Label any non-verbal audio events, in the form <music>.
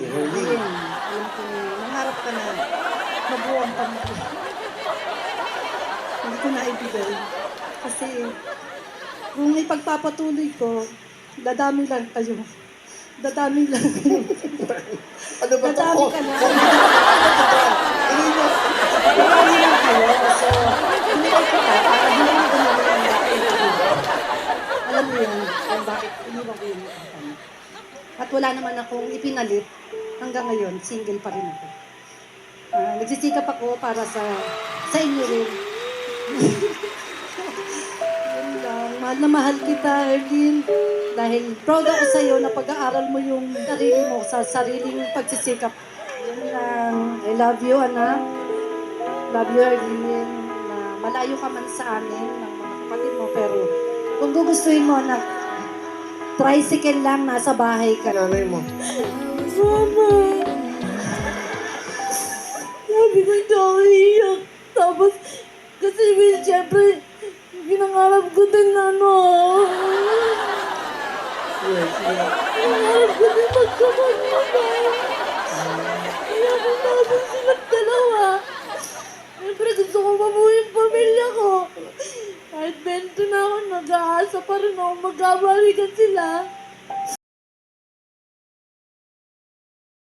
Ayun, alam ko na, nangarap ka na mabuo ang pamilya. Hindi ko na ibigay. Kasi kung ipagpapatuloy ko, dadami lang kayo. Dadami lang kayo. Ano ba ito? Dadami ka na. Dadami lang hindi ko hindi mo. Alam mo yun, bakit iniwan ko yung. At wala naman akong ipinalit. Hanggang ngayon, single pa rin ako. Ah, nagsisikap ako para sa sa inyo rin. <laughs> Yun lang. Mahal na mahal kita, Erlyn. Dahil proud ako sa iyo na pag-aaral mo yung sarili mo sa sariling pagsisikap. Yun lang. I love you, anak. Love you, Erlyn. Na malayo ka man sa amin ng mga kapatid mo. Pero kung gugustuhin mo, anak, tricycle lang, nasa bahay ka. Nanay mo. Mama! Sabi ko hindi ako iiyak. Tapos, kasi well, syempre, pinangarap ko din na ano. Yes, yes. Pinangarap ko din magkamagmana. Kaya pinapin silang dalawa. Siyempre, gusto ko mabuhay yung pamilya ko. Kahit bento na ako, nag-aasa pa rin ako magkabalikan sila.